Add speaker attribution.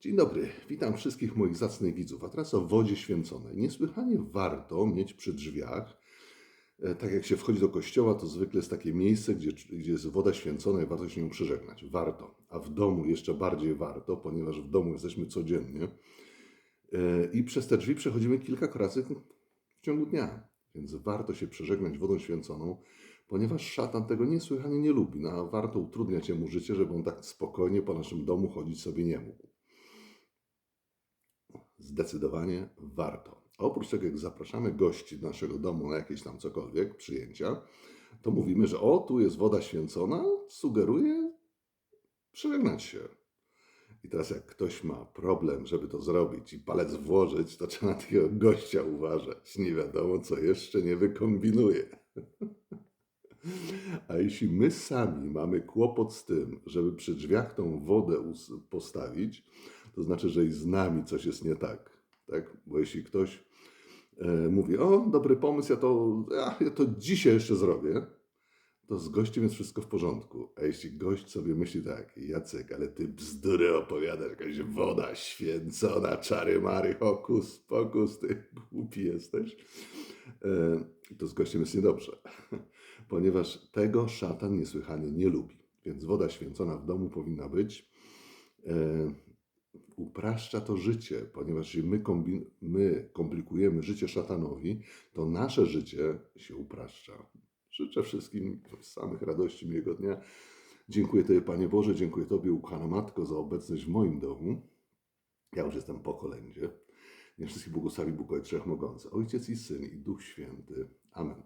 Speaker 1: Dzień dobry, witam wszystkich moich zacnych widzów. A teraz o wodzie święconej. Niesłychanie warto mieć przy drzwiach, e, tak jak się wchodzi do kościoła, to zwykle jest takie miejsce, gdzie, gdzie jest woda święcona i warto się nią przeżegnać. Warto. A w domu jeszcze bardziej warto, ponieważ w domu jesteśmy codziennie e, i przez te drzwi przechodzimy kilka razy w ciągu dnia. Więc warto się przeżegnać wodą święconą, ponieważ szatan tego niesłychanie nie lubi. No, a warto utrudniać jemu życie, żeby on tak spokojnie po naszym domu chodzić sobie nie mógł. Zdecydowanie warto. Oprócz tego, jak zapraszamy gości do naszego domu na jakieś tam cokolwiek, przyjęcia, to mówimy, że o, tu jest woda święcona, sugeruje przeżegnać się. I teraz jak ktoś ma problem, żeby to zrobić i palec włożyć, to trzeba na takiego gościa uważać. Nie wiadomo, co jeszcze nie wykombinuje. A jeśli my sami mamy kłopot z tym, żeby przy drzwiach tą wodę postawić, to znaczy, że i z nami coś jest nie tak. tak? Bo jeśli ktoś e, mówi, o, dobry pomysł, ja to, ja, ja to dzisiaj jeszcze zrobię, to z gościem jest wszystko w porządku. A jeśli gość sobie myśli tak, Jacek, ale ty bzdury opowiadasz, jakaś woda święcona, czary mary, hokus pokus, ty głupi jesteś, e, to z gościem jest niedobrze. Ponieważ tego szatan niesłychanie nie lubi. Więc woda święcona w domu powinna być. Upraszcza to życie, ponieważ jeśli my, my komplikujemy życie szatanowi, to nasze życie się upraszcza. Życzę wszystkim samych radości miłego dnia. Dziękuję Tobie, Panie Boże, dziękuję Tobie, ukochana Matko, za obecność w moim domu. Ja już jestem po kolędzie. Niech wszystkich błogosławi Bóg Ojciec Wszechmogący, Ojciec i Syn i Duch Święty. Amen.